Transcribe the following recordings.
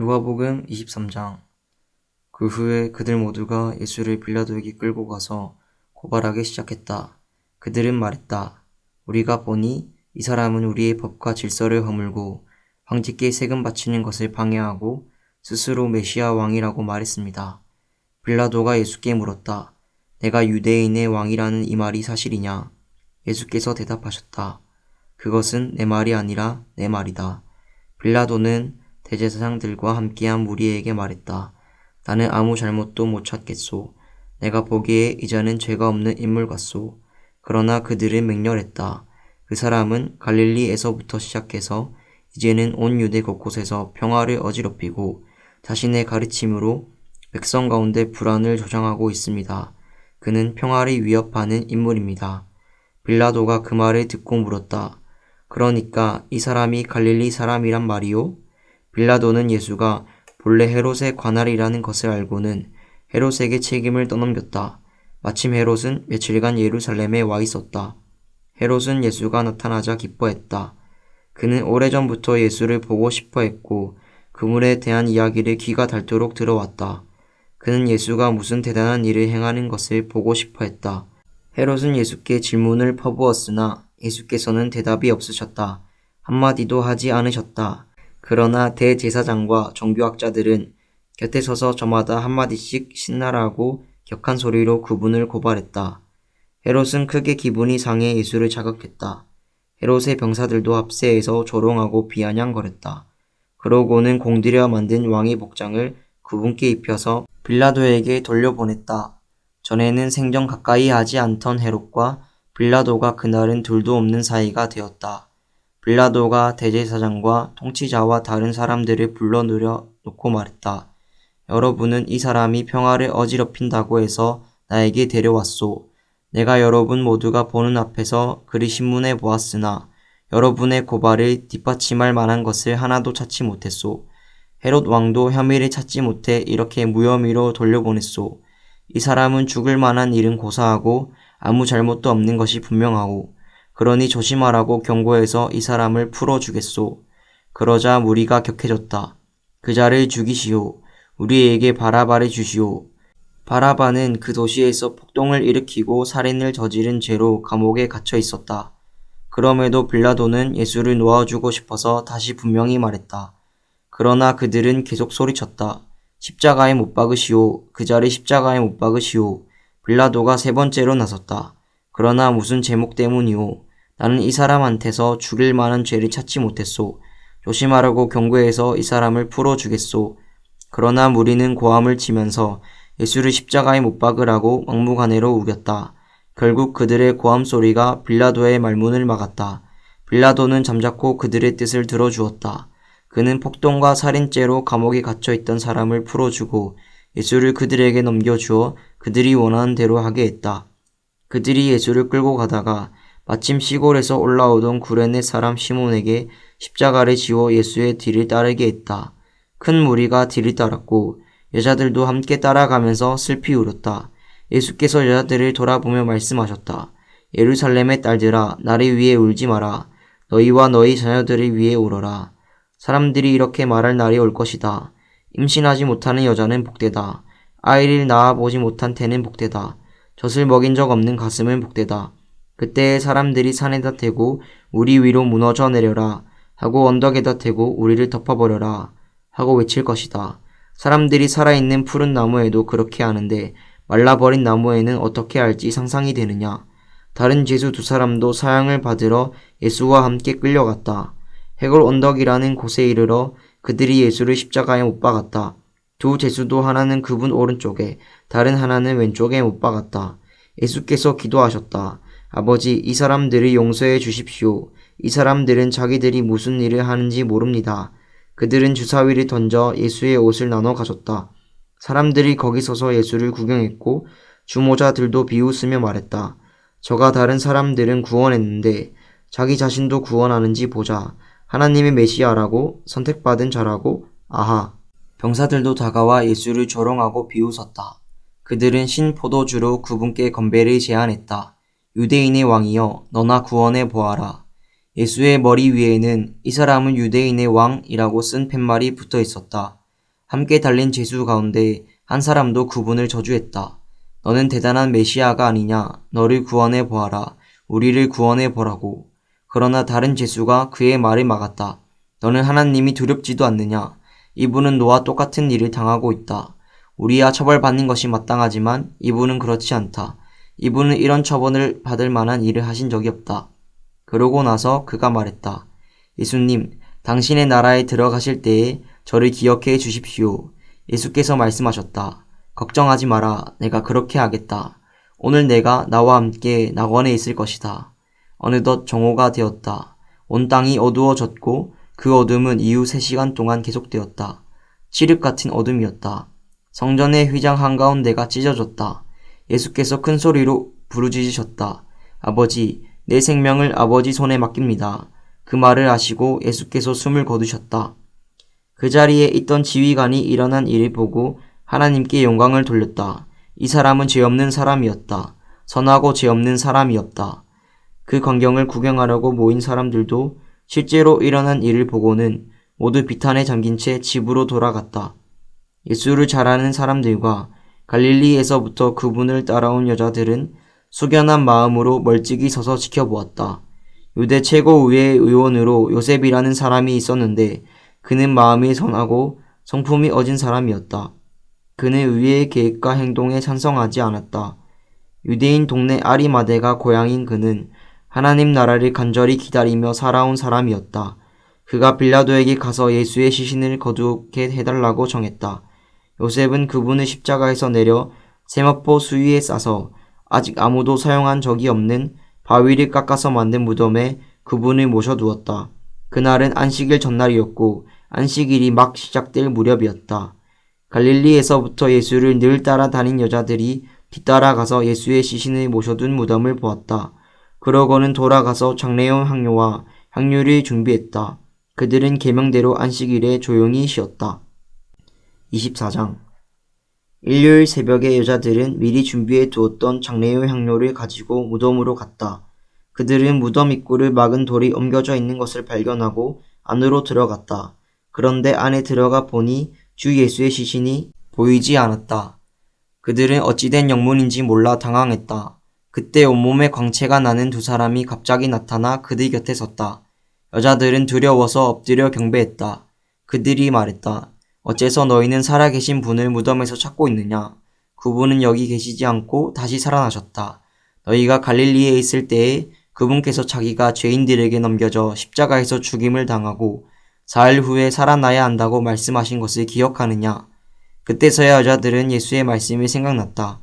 누가복음 23장 그 후에 그들 모두가 예수를 빌라도에게 끌고 가서 고발하기 시작했다. 그들은 말했다. 우리가 보니 이 사람은 우리의 법과 질서를 허물고 황제께 세금 바치는 것을 방해하고 스스로 메시아 왕이라고 말했습니다. 빌라도가 예수께 물었다. 내가 유대인의 왕이라는 이 말이 사실이냐? 예수께서 대답하셨다. 그것은 내 말이 아니라 내 말이다. 빌라도는 대제사장들과 함께한 무리에게 말했다. 나는 아무 잘못도 못 찾겠소. 내가 보기에 이자는 죄가 없는 인물 같소. 그러나 그들은 맹렬했다. 그 사람은 갈릴리에서부터 시작해서 이제는 온 유대 곳곳에서 평화를 어지럽히고 자신의 가르침으로 백성 가운데 불안을 조장하고 있습니다. 그는 평화를 위협하는 인물입니다. 빌라도가 그 말을 듣고 물었다. 그러니까 이 사람이 갈릴리 사람이란 말이요? 빌라도는 예수가 본래 헤롯의 관할이라는 것을 알고는 헤롯에게 책임을 떠넘겼다. 마침 헤롯은 며칠간 예루살렘에 와 있었다. 헤롯은 예수가 나타나자 기뻐했다. 그는 오래전부터 예수를 보고 싶어 했고 그물에 대한 이야기를 귀가 닳도록 들어왔다. 그는 예수가 무슨 대단한 일을 행하는 것을 보고 싶어 했다. 헤롯은 예수께 질문을 퍼부었으나 예수께서는 대답이 없으셨다. 한마디도 하지 않으셨다. 그러나 대제사장과 종교학자들은 곁에 서서 저마다 한마디씩 신나라고 격한 소리로 그분을 고발했다. 헤롯은 크게 기분이 상해 예수를 자극했다. 헤롯의 병사들도 합세해서 조롱하고 비아냥거렸다. 그러고는 공들여 만든 왕의 복장을 그분께 입혀서 빌라도에게 돌려보냈다. 전에는 생전 가까이 하지 않던 헤롯과 빌라도가 그날은 둘도 없는 사이가 되었다. 빌라도가 대제사장과 통치자와 다른 사람들을 불러 누려 놓고 말했다. 여러분은 이 사람이 평화를 어지럽힌다고 해서 나에게 데려왔소. 내가 여러분 모두가 보는 앞에서 그리 신문에 보았으나 여러분의 고발을 뒷받침할 만한 것을 하나도 찾지 못했소. 헤롯 왕도 혐의를 찾지 못해 이렇게 무혐의로 돌려보냈소. 이 사람은 죽을 만한 일은 고사하고 아무 잘못도 없는 것이 분명하고 그러니 조심하라고 경고해서 이 사람을 풀어주겠소. 그러자 무리가 격해졌다. 그 자를 죽이시오. 우리에게 바라바를 주시오. 바라바는 그 도시에서 폭동을 일으키고 살인을 저지른 죄로 감옥에 갇혀 있었다. 그럼에도 빌라도는 예수를 놓아주고 싶어서 다시 분명히 말했다. 그러나 그들은 계속 소리쳤다. 십자가에 못 박으시오. 그 자를 십자가에 못 박으시오. 빌라도가 세 번째로 나섰다. 그러나 무슨 제목 때문이오. 나는 이 사람한테서 죽일 만한 죄를 찾지 못했소. 조심하라고 경고해서 이 사람을 풀어주겠소. 그러나 무리는 고함을 치면서 예수를 십자가에 못 박으라고 막무가내로 우겼다. 결국 그들의 고함 소리가 빌라도의 말문을 막았다. 빌라도는 잠자코 그들의 뜻을 들어주었다. 그는 폭동과 살인죄로 감옥에 갇혀 있던 사람을 풀어주고 예수를 그들에게 넘겨주어 그들이 원하는 대로 하게 했다. 그들이 예수를 끌고 가다가 마침 시골에서 올라오던 구레네 사람 시몬에게 십자가를 지워 예수의 뒤를 따르게 했다. 큰 무리가 뒤를 따랐고 여자들도 함께 따라가면서 슬피 울었다. 예수께서 여자들을 돌아보며 말씀하셨다. 예루살렘의 딸들아 나를 위해 울지 마라. 너희와 너희 자녀들을 위해 울어라. 사람들이 이렇게 말할 날이 올 것이다. 임신하지 못하는 여자는 복되다. 아이를 낳아보지 못한 태는 복되다. 젖을 먹인 적 없는 가슴은 복되다. 그때 사람들이 산에다 대고 우리 위로 무너져 내려라 하고 언덕에다 대고 우리를 덮어버려라 하고 외칠 것이다. 사람들이 살아있는 푸른 나무에도 그렇게 하는데 말라버린 나무에는 어떻게 할지 상상이 되느냐. 다른 제수 두 사람도 사양을 받으러 예수와 함께 끌려갔다. 해골 언덕이라는 곳에 이르러 그들이 예수를 십자가에 못 박았다. 두 제수도 하나는 그분 오른쪽에 다른 하나는 왼쪽에 못 박았다. 예수께서 기도하셨다. 아버지, 이 사람들을 용서해 주십시오. 이 사람들은 자기들이 무슨 일을 하는지 모릅니다. 그들은 주사위를 던져 예수의 옷을 나눠 가졌다. 사람들이 거기 서서 예수를 구경했고 주모자들도 비웃으며 말했다. 저가 다른 사람들은 구원했는데 자기 자신도 구원하는지 보자. 하나님의 메시아라고 선택받은 자라고 아하. 병사들도 다가와 예수를 조롱하고 비웃었다. 그들은 신 포도주로 그분께 건배를 제안했다. 유대인의 왕이여 너나 구원해 보아라. 예수의 머리 위에는 이 사람은 유대인의 왕이라고 쓴 팻말이 붙어 있었다. 함께 달린 제수 가운데 한 사람도 그분을 저주했다. 너는 대단한 메시아가 아니냐? 너를 구원해 보아라. 우리를 구원해 보라고. 그러나 다른 제수가 그의 말을 막았다. 너는 하나님이 두렵지도 않느냐? 이분은 너와 똑같은 일을 당하고 있다. 우리야 처벌받는 것이 마땅하지만 이분은 그렇지 않다. 이분은 이런 처벌을 받을 만한 일을 하신 적이 없다. 그러고 나서 그가 말했다. 예수님, 당신의 나라에 들어가실 때에 저를 기억해 주십시오. 예수께서 말씀하셨다. 걱정하지 마라. 내가 그렇게 하겠다. 오늘 내가 나와 함께 낙원에 있을 것이다. 어느덧 정오가 되었다. 온 땅이 어두워졌고 그 어둠은 이후 3시간 동안 계속되었다. 칠흑 같은 어둠이었다. 성전의 휘장 한가운데가 찢어졌다. 예수께서 큰 소리로 부르짖으셨다. 아버지, 내 생명을 아버지 손에 맡깁니다. 그 말을 하시고 예수께서 숨을 거두셨다. 그 자리에 있던 지휘관이 일어난 일을 보고 하나님께 영광을 돌렸다. 이 사람은 죄 없는 사람이었다. 선하고 죄 없는 사람이었다. 그 광경을 구경하려고 모인 사람들도 실제로 일어난 일을 보고는 모두 비탄에 잠긴 채 집으로 돌아갔다. 예수를 잘 아는 사람들과 갈릴리에서부터 그분을 따라온 여자들은 숙연한 마음으로 멀찍이 서서 지켜보았다. 유대 최고의회 의원으로 요셉이라는 사람이 있었는데 그는 마음이 선하고 성품이 어진 사람이었다. 그는 의회의 계획과 행동에 찬성하지 않았다. 유대인 동네 아리마대가 고향인 그는 하나님 나라를 간절히 기다리며 살아온 사람이었다. 그가 빌라도에게 가서 예수의 시신을 거두게 해달라고 정했다. 요셉은 그분을 십자가에서 내려 세마포 수위에 싸서 아직 아무도 사용한 적이 없는 바위를 깎아서 만든 무덤에 그분을 모셔두었다. 그날은 안식일 전날이었고 안식일이 막 시작될 무렵이었다. 갈릴리에서부터 예수를 늘 따라다닌 여자들이 뒤따라가서 예수의 시신을 모셔둔 무덤을 보았다. 그러고는 돌아가서 장례용 향료와 향유를 준비했다. 그들은 계명대로 안식일에 조용히 쉬었다. 24장 일요일 새벽에 여자들은 미리 준비해 두었던 장례용 향료를 가지고 무덤으로 갔다. 그들은 무덤 입구를 막은 돌이 옮겨져 있는 것을 발견하고 안으로 들어갔다. 그런데 안에 들어가 보니 주 예수의 시신이 보이지 않았다. 그들은 어찌된 영문인지 몰라 당황했다. 그때 온몸에 광채가 나는 두 사람이 갑자기 나타나 그들 곁에 섰다. 여자들은 두려워서 엎드려 경배했다. 그들이 말했다. 어째서 너희는 살아계신 분을 무덤에서 찾고 있느냐? 그분은 여기 계시지 않고 다시 살아나셨다. 너희가 갈릴리에 있을 때에 그분께서 자기가 죄인들에게 넘겨져 십자가에서 죽임을 당하고 사흘 후에 살아나야 한다고 말씀하신 것을 기억하느냐? 그때서야 여자들은 예수의 말씀이 생각났다.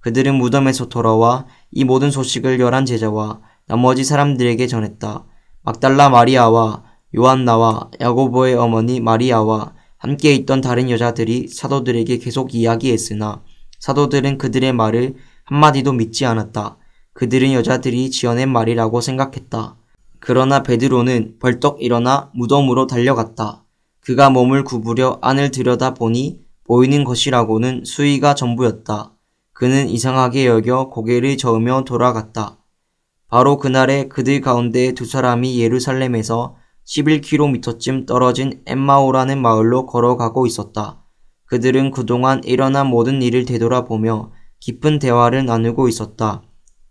그들은 무덤에서 돌아와 이 모든 소식을 열한 제자와 나머지 사람들에게 전했다. 막달라 마리아와 요한나와 야고보의 어머니 마리아와 함께 있던 다른 여자들이 사도들에게 계속 이야기했으나 사도들은 그들의 말을 한마디도 믿지 않았다. 그들은 여자들이 지어낸 말이라고 생각했다. 그러나 베드로는 벌떡 일어나 무덤으로 달려갔다. 그가 몸을 구부려 안을 들여다 보니 보이는 것이라고는 수위가 전부였다. 그는 이상하게 여겨 고개를 저으며 돌아갔다. 바로 그날에 그들 가운데 두 사람이 예루살렘에서 11km쯤 떨어진 엠마오라는 마을로 걸어가고 있었다. 그들은 그동안 일어난 모든 일을 되돌아보며 깊은 대화를 나누고 있었다.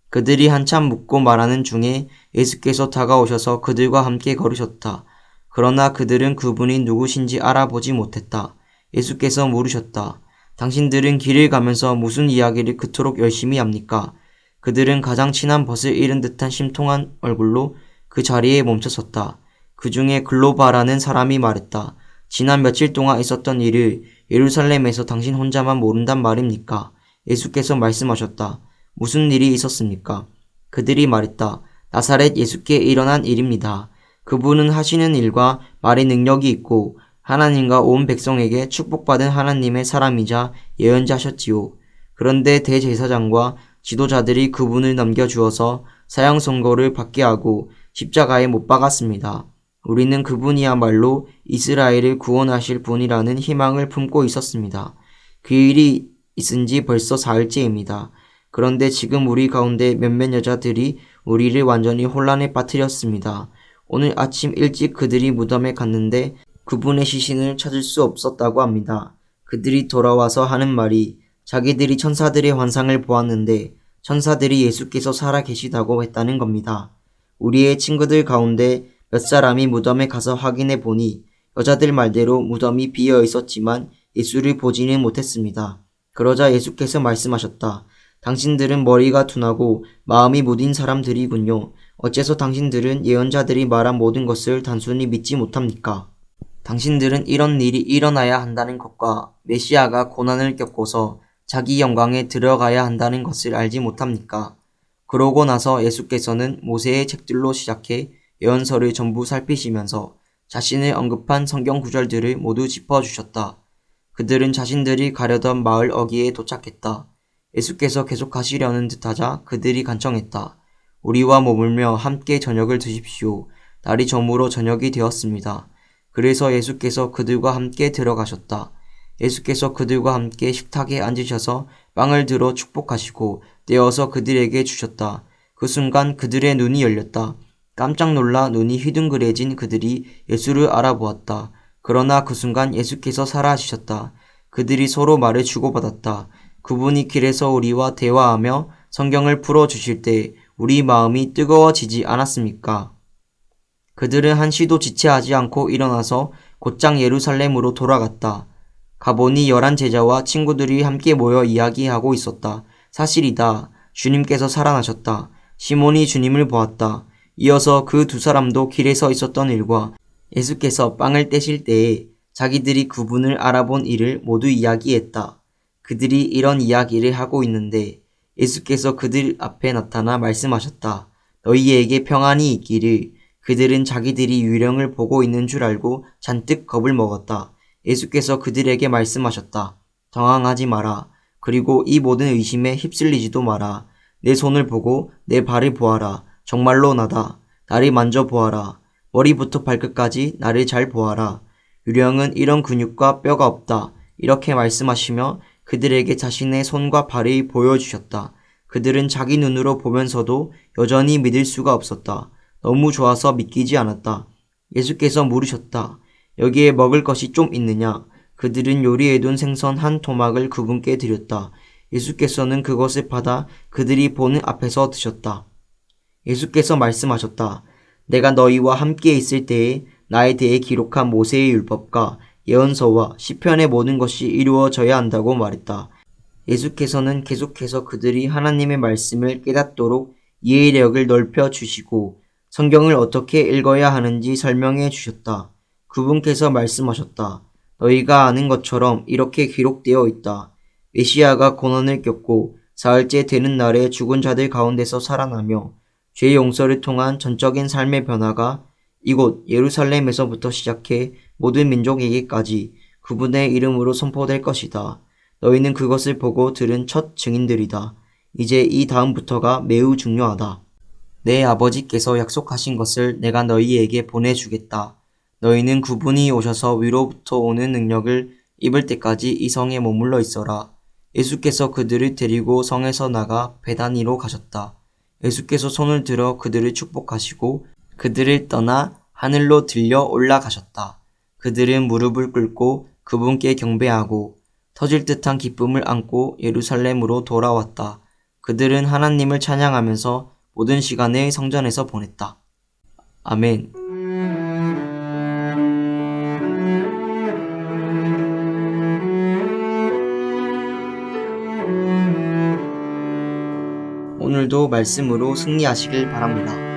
그들이 한참 묻고 말하는 중에 예수께서 다가오셔서 그들과 함께 걸으셨다. 그러나 그들은 그분이 누구신지 알아보지 못했다. 예수께서 물으셨다. 당신들은 길을 가면서 무슨 이야기를 그토록 열심히 합니까? 그들은 가장 친한 벗을 잃은 듯한 심통한 얼굴로 그 자리에 멈춰섰다. 그 중에 글로바라는 사람이 말했다. 지난 며칠 동안 있었던 일을 예루살렘에서 당신 혼자만 모른단 말입니까? 예수께서 말씀하셨다. 무슨 일이 있었습니까? 그들이 말했다. 나사렛 예수께 일어난 일입니다. 그분은 하시는 일과 말의 능력이 있고 하나님과 온 백성에게 축복받은 하나님의 사람이자 예언자셨지요. 그런데 대제사장과 지도자들이 그분을 넘겨주어서 사형 선고를 받게 하고 십자가에 못 박았습니다. 우리는 그분이야말로 이스라엘을 구원하실 분이라는 희망을 품고 있었습니다. 그 일이 있은 지 벌써 사흘째입니다. 그런데 지금 우리 가운데 몇몇 여자들이 우리를 완전히 혼란에 빠뜨렸습니다. 오늘 아침 일찍 그들이 무덤에 갔는데 그분의 시신을 찾을 수 없었다고 합니다. 그들이 돌아와서 하는 말이 자기들이 천사들의 환상을 보았는데 천사들이 예수께서 살아 계시다고 했다는 겁니다. 우리의 친구들 가운데 몇 사람이 무덤에 가서 확인해 보니 여자들 말대로 무덤이 비어 있었지만 예수를 보지는 못했습니다. 그러자 예수께서 말씀하셨다. 당신들은 머리가 둔하고 마음이 무딘 사람들이군요. 어째서 당신들은 예언자들이 말한 모든 것을 단순히 믿지 못합니까? 당신들은 이런 일이 일어나야 한다는 것과 메시아가 고난을 겪고서 자기 영광에 들어가야 한다는 것을 알지 못합니까? 그러고 나서 예수께서는 모세의 책들로 시작해 예언서를 전부 살피시면서 자신을 언급한 성경 구절들을 모두 짚어주셨다. 그들은 자신들이 가려던 마을 어귀에 도착했다. 예수께서 계속하시려는 듯하자 그들이 간청했다. 우리와 머물며 함께 저녁을 드십시오. 날이 저물어 저녁이 되었습니다. 그래서 예수께서 그들과 함께 들어가셨다. 예수께서 그들과 함께 식탁에 앉으셔서 빵을 들어 축복하시고 떼어서 그들에게 주셨다. 그 순간 그들의 눈이 열렸다. 깜짝 놀라 눈이 휘둥그레진 그들이 예수를 알아보았다. 그러나 그 순간 예수께서 살아지셨다. 그들이 서로 말을 주고받았다. 그분이 길에서 우리와 대화하며 성경을 풀어주실 때 우리 마음이 뜨거워지지 않았습니까? 그들은 한시도 지체하지 않고 일어나서 곧장 예루살렘으로 돌아갔다. 가보니 열한 제자와 친구들이 함께 모여 이야기하고 있었다. 사실이다. 주님께서 살아나셨다. 시몬이 주님을 보았다. 이어서 그 두 사람도 길에 서 있었던 일과 예수께서 빵을 떼실 때에 자기들이 그분을 알아본 일을 모두 이야기했다. 그들이 이런 이야기를 하고 있는데 예수께서 그들 앞에 나타나 말씀하셨다. 너희에게 평안이 있기를 그들은 자기들이 유령을 보고 있는 줄 알고 잔뜩 겁을 먹었다. 예수께서 그들에게 말씀하셨다. 당황하지 마라. 그리고 이 모든 의심에 휩쓸리지도 마라. 내 손을 보고 내 발을 보아라. 정말로 나다. 나를 만져보아라. 머리부터 발끝까지 나를 잘 보아라. 유령은 이런 근육과 뼈가 없다. 이렇게 말씀하시며 그들에게 자신의 손과 발을 보여주셨다. 그들은 자기 눈으로 보면서도 여전히 믿을 수가 없었다. 너무 좋아서 믿기지 않았다. 예수께서 물으셨다. 여기에 먹을 것이 좀 있느냐? 그들은 요리해둔 생선 한 토막을 그분께 드렸다. 예수께서는 그것을 받아 그들이 보는 앞에서 드셨다. 예수께서 말씀하셨다. 내가 너희와 함께 있을 때에 나에 대해 기록한 모세의 율법과 예언서와 시편의 모든 것이 이루어져야 한다고 말했다. 예수께서는 계속해서 그들이 하나님의 말씀을 깨닫도록 이해력을 넓혀 주시고 성경을 어떻게 읽어야 하는지 설명해 주셨다. 그분께서 말씀하셨다. 너희가 아는 것처럼 이렇게 기록되어 있다. 메시아가 고난을 겪고 사흘째 되는 날에 죽은 자들 가운데서 살아나며 죄 용서를 통한 전적인 삶의 변화가 이곳 예루살렘에서부터 시작해 모든 민족에게까지 그분의 이름으로 선포될 것이다. 너희는 그것을 보고 들은 첫 증인들이다. 이제 이 다음부터가 매우 중요하다. 내 아버지께서 약속하신 것을 내가 너희에게 보내주겠다. 너희는 그분이 오셔서 위로부터 오는 능력을 입을 때까지 이 성에 머물러 있어라. 예수께서 그들을 데리고 성에서 나가 베다니로 가셨다. 예수께서 손을 들어 그들을 축복하시고 그들을 떠나 하늘로 들려 올라가셨다. 그들은 무릎을 꿇고 그분께 경배하고 터질 듯한 기쁨을 안고 예루살렘으로 돌아왔다. 그들은 하나님을 찬양하면서 모든 시간을 성전에서 보냈다. 아멘. 오늘도 말씀으로 승리하시길 바랍니다.